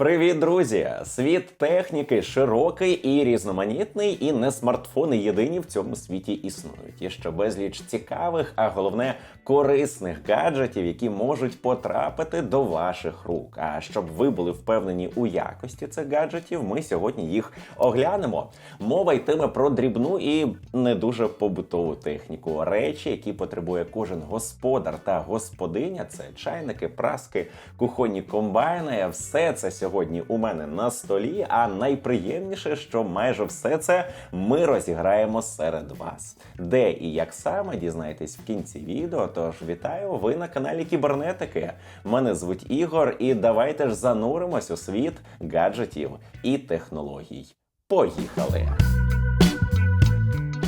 Привіт, друзі! Світ техніки широкий і різноманітний, і не смартфони єдині в цьому світі існують. Є ще безліч цікавих, а головне корисних гаджетів, які можуть потрапити до ваших рук. А щоб ви були впевнені у якості цих гаджетів, ми сьогодні їх оглянемо. Мова йтиме про дрібну і не дуже побутову техніку. Речі, які потребує кожен господар та господиня, це чайники, праски, кухонні комбайни. Все це сьогодні у мене на столі. А найприємніше, що майже все це ми розіграємо серед вас. Де і як саме дізнаєтесь в кінці відео. Тож вітаю! Ви на каналі Кібернетики. Мене звуть Ігор, і давайте ж зануримось у світ гаджетів і технологій. Поїхали!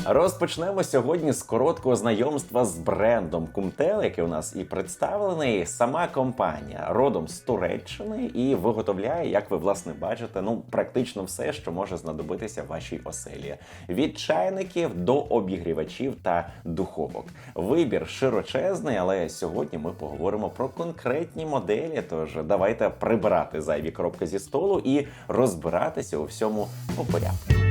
Розпочнемо сьогодні з короткого знайомства з брендом Кумтел, який у нас і представлений. Сама компанія родом з Туреччини і виготовляє, як ви власне бачите, ну практично все, що може знадобитися вашій оселі: від чайників до обігрівачів та духовок. Вибір широчезний, але сьогодні ми поговоримо про конкретні моделі. Тож давайте прибирати зайві коробки зі столу і розбиратися у всьому по порядку.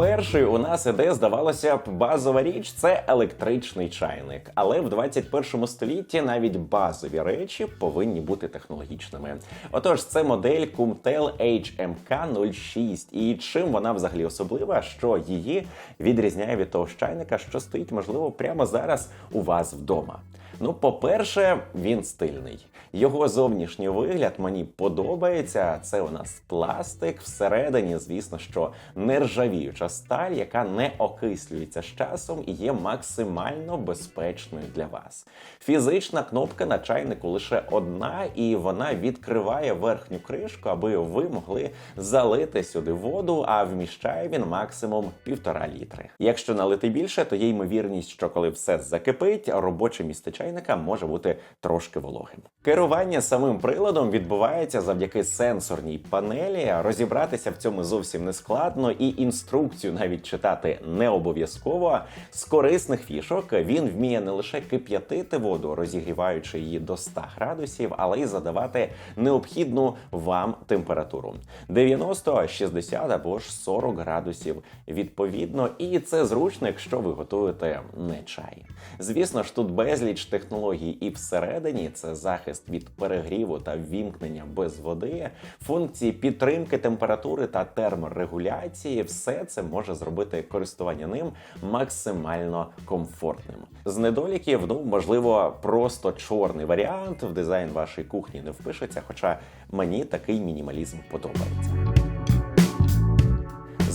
Перший у нас іде, здавалося б, базова річ це електричний чайник. Але в 21 столітті навіть базові речі повинні бути технологічними. Отож, це модель Cumtel HMK 06. І чим вона взагалі особлива, що її відрізняє від того чайника, що стоїть, можливо, прямо зараз у вас вдома. Ну, по-перше, він стильний. Його зовнішній вигляд мені подобається. Це у нас пластик. Всередині, звісно, що нержавіюча сталь, яка не окислюється з часом і є максимально безпечною для вас. Фізична кнопка на чайнику лише одна, і вона відкриває верхню кришку, аби ви могли залити сюди воду, а вміщає він максимум півтора літри. Якщо налити більше, то є ймовірність, що коли все закипить, робоче місце чайника може бути трошки вологим. Керування самим приладом відбувається завдяки сенсорній панелі. Розібратися в цьому зовсім не складно, і інструкцію навіть читати не обов'язково. З корисних фішок він вміє не лише кип'ятити воду, розігріваючи її до 100 градусів, але й задавати необхідну вам температуру 90, 60 або ж 40 градусів відповідно. І це зручно, якщо ви готуєте не чай. Звісно ж, тут безліч технологій і всередині це захист від перегріву та ввімкнення без води, функції підтримки температури та терморегуляції. Все це може зробити користування ним максимально комфортним. З недоліків, ну можливо, просто чорний варіант в дизайн вашої кухні не впишеться, хоча мені такий мінімалізм подобається.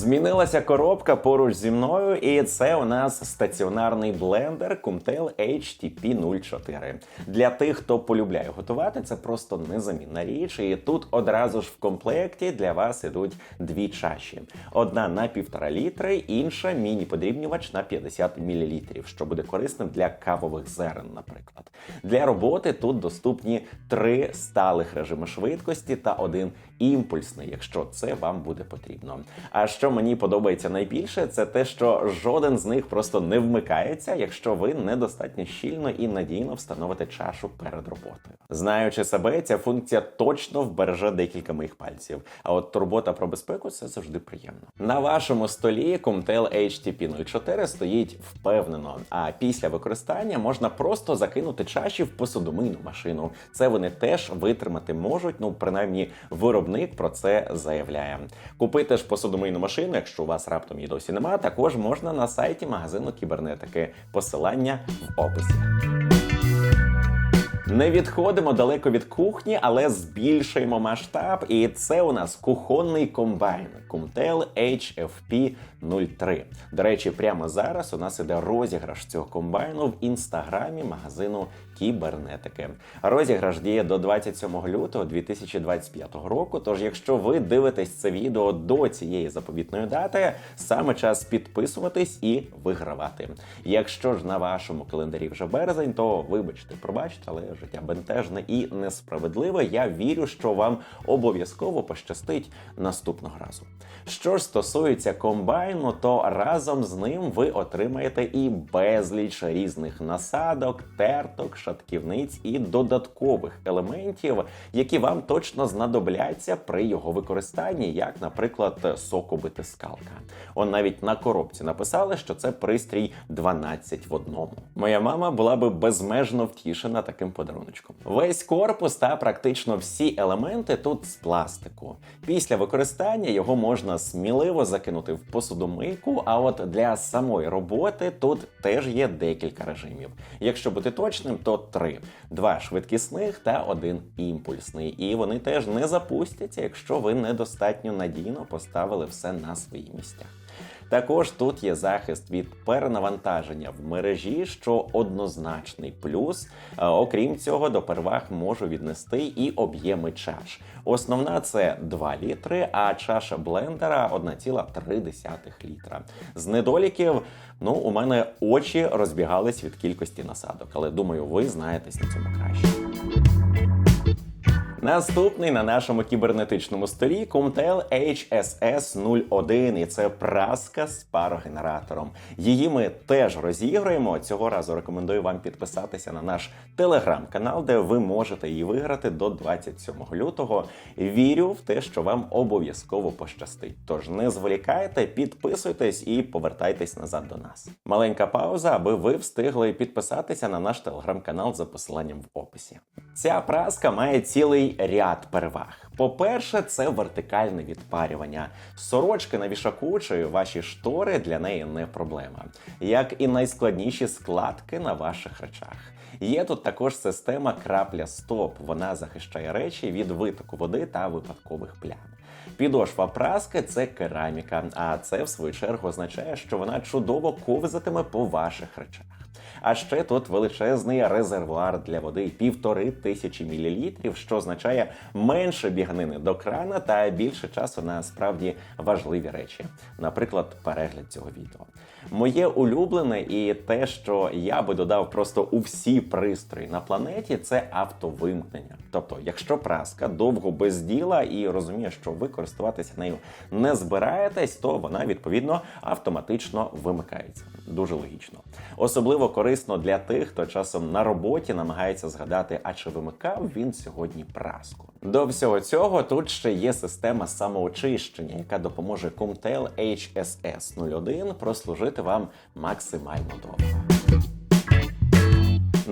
Змінилася коробка поруч зі мною, і це у нас стаціонарний блендер Cumtel HTP 04. Для тих, хто полюбляє готувати, це просто незамінна річ. І тут одразу ж в комплекті для вас ідуть дві чаші: одна на півтора літри, інша міні-подрібнювач на 50 мл, що буде корисним для кавових зерен, наприклад. Для роботи тут доступні три сталих режими швидкості та один імпульсний, якщо це вам буде потрібно. А що мені подобається найбільше, це те, що жоден з них просто не вмикається, якщо ви недостатньо щільно і надійно встановите чашу перед роботою. Знаючи себе, ця функція точно вбереже декілька моїх пальців. А от турбота про безпеку це завжди приємно. На вашому столі Comtel HTP 04 стоїть впевнено. А після використання можна просто закинути чаші в посудомийну машину. Це вони теж витримати можуть. Ну принаймні, виробник про це заявляє. Купити ж посудомийну машину, якщо у вас раптом її досі немає, також можна на сайті магазину кібернетики. Посилання в описі. Не відходимо далеко від кухні, але збільшуємо масштаб. І це у нас кухонний комбайн Cumtel HFP 03. До речі, прямо зараз у нас іде розіграш цього комбайну в інстаграмі магазину кібернетики. Розіграш діє до 27 лютого 2025 року. Тож, якщо ви дивитесь це відео до цієї заповітної дати, саме час підписуватись і вигравати. Якщо ж на вашому календарі вже березень, то вибачте, пробачте, але життя бентежне і несправедливе. Я вірю, що вам обов'язково пощастить наступного разу. Що ж стосується комбайну, то разом з ним ви отримаєте і безліч різних насадок, терток, шатківниць і додаткових елементів, які вам точно знадобляться при його використанні, як, наприклад, сокобитискалка. Он навіть на коробці написали, що це пристрій 12 в одному. Моя мама була би безмежно втішена таким подаруночком. Весь корпус та практично всі елементи тут з пластику. Після використання його можна сміливо закинути в посудомийку. А от для самої роботи тут теж є декілька режимів. Якщо бути точним, то три: два швидкісних та один імпульсний. І вони теж не запустяться, якщо ви недостатньо надійно поставили все на свої місця. Також тут є захист від перенавантаження в мережі, що однозначний плюс. Е, Окрім цього, до переваг можу віднести і об'єми чаш. Основна це 2 літри, а чаша блендера 1,3 літра. З недоліків, ну у мене очі розбігались від кількості насадок, але думаю, ви знаєтесь на цьому краще. Наступний на нашому кібернетичному столі Comtel HSS 01, і це праска з парогенератором. Її ми теж розіграємо. Цього разу рекомендую вам підписатися на наш телеграм-канал, де ви можете її виграти до 27 лютого. Вірю в те, що вам обов'язково пощастить. Тож не зволікайте, підписуйтесь і повертайтесь назад до нас. Маленька пауза, аби ви встигли підписатися на наш телеграм-канал за посиланням в описі. Ця праска має цілий ряд переваг. По-перше, це вертикальне відпарювання. Сорочки на вішаку ваші штори для неї не проблема, як і найскладніші складки на ваших речах. Є тут також система крапля стоп. Вона захищає речі від витоку води та випадкових плям. Підошва праски це кераміка, а це в свою чергу означає, що вона чудово ковзатиме по ваших речах. А ще тут величезний резервуар для води півтори тисячі мілілітрів, що означає менше біганини до крана та більше часу на справді важливі речі, наприклад, перегляд цього відео. Моє улюблене і те, що я би додав просто у всі пристрої на планеті, це автовимкнення. Тобто, якщо праска довго без діла і розуміє, що ви користуватися нею не збираєтесь, то вона відповідно автоматично вимикається. Дуже логічно. Особливо корисно для тих, хто часом на роботі намагається згадати, а чи вимикав він сьогодні праску. До всього цього тут ще є система самоочищення, яка допоможе Comtel HSS 01 прослужити вам максимально довго.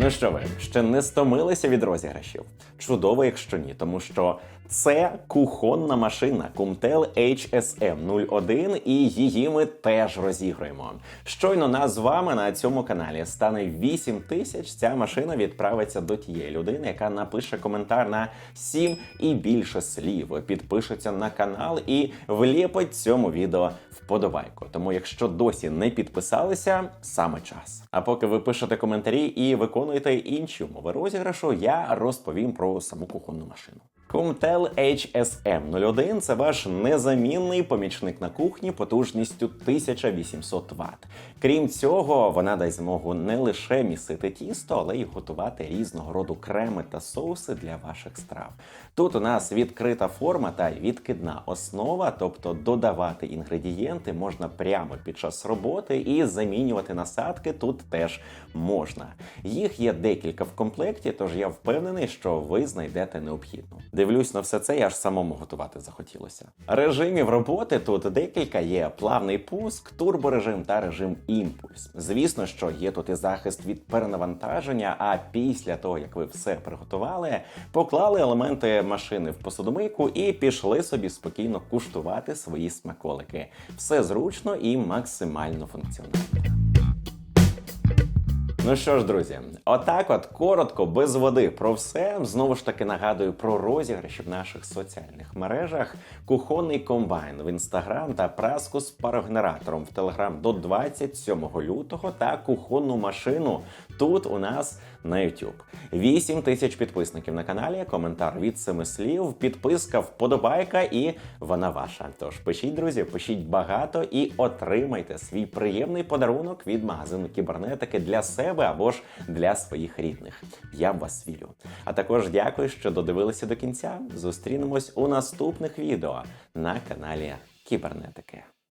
Ну що ви ще не стомилися від розіграшів? Чудово, якщо ні, тому що це кухонна машина Comtel HSM 01 і її ми теж розіграємо. Щойно нас з вами на цьому каналі стане 8 тисяч. Ця машина відправиться до тієї людини, яка напише коментар на 7 і більше слів, підпишеться на канал і вліпить цьому відео вподобайку. Тому, якщо досі не підписалися, саме час. А поки ви пишете коментарі і виконуєте інші умови розіграшу, я розповім про саму кухонну машину. Comtel HSM 01 – це ваш незамінний помічник на кухні потужністю 1800 Вт. Крім цього, вона дасть змогу не лише місити тісто, але й готувати різного роду креми та соуси для ваших страв. Тут у нас відкрита форма та відкидна основа, тобто додавати інгредієнти можна прямо під час роботи і замінювати насадки тут теж можна. Їх є декілька в комплекті, тож я впевнений, що ви знайдете необхідну. Дивлюсь на все це, я ж самому готувати захотілося. Режимів роботи тут декілька є: плавний пуск, турборежим та режим імпульс. Звісно, що є тут і захист від перенавантаження. А після того, як ви все приготували, поклали елементи машини в посудомийку і пішли собі спокійно куштувати свої смаколики. Все зручно і максимально функціонально. Ну що ж, друзі, отак, от коротко, без води про все. Знову ж таки нагадую про розіграші в наших соціальних мережах, кухонний комбайн в інстаграм та праску з парогенератором в телеграм до 27 лютого та кухонну машину тут у нас на YouTube. 8 тисяч підписників на каналі, коментар від семи слів, підписка, вподобайка, і вона ваша. Тож пишіть, друзі, пишіть багато і отримайте свій приємний подарунок від магазину кібернетики для себе або ж для своїх рідних. Я вас вірю. А також дякую, що додивилися до кінця. Зустрінемось у наступних відео на каналі Кібернетики.